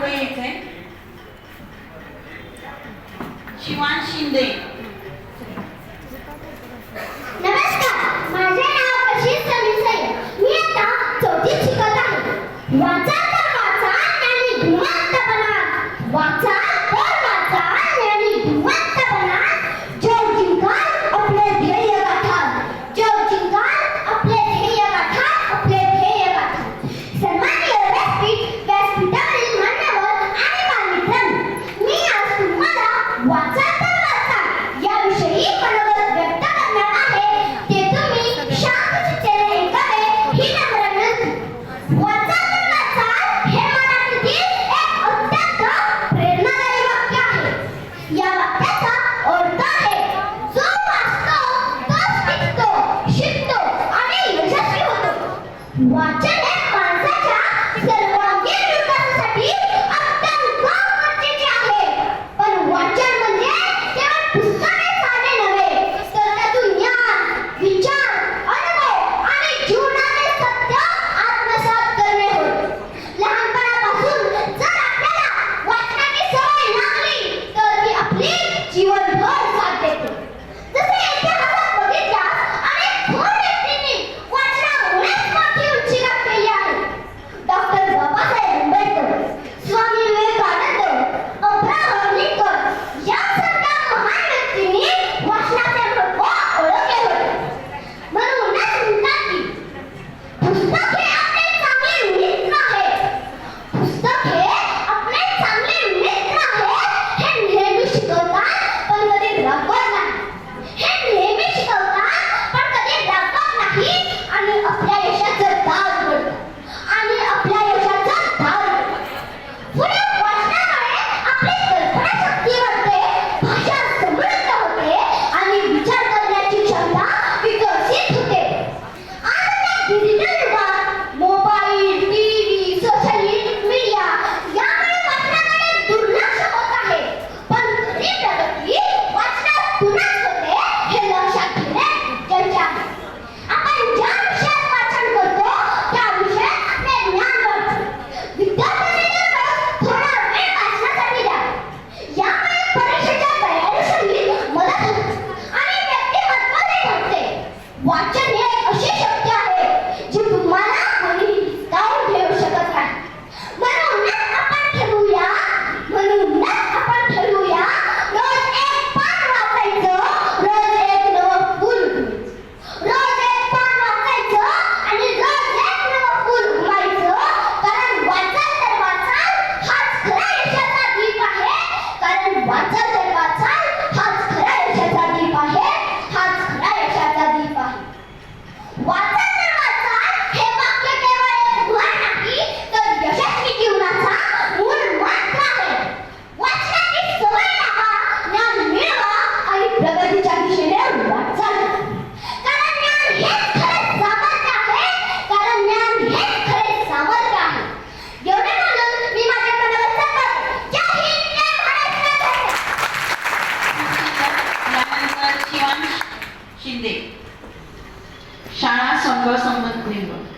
पुढे यायचंय Shivan Shinde. Watch it. Shinde. शाळा संघ संबंध निर्माण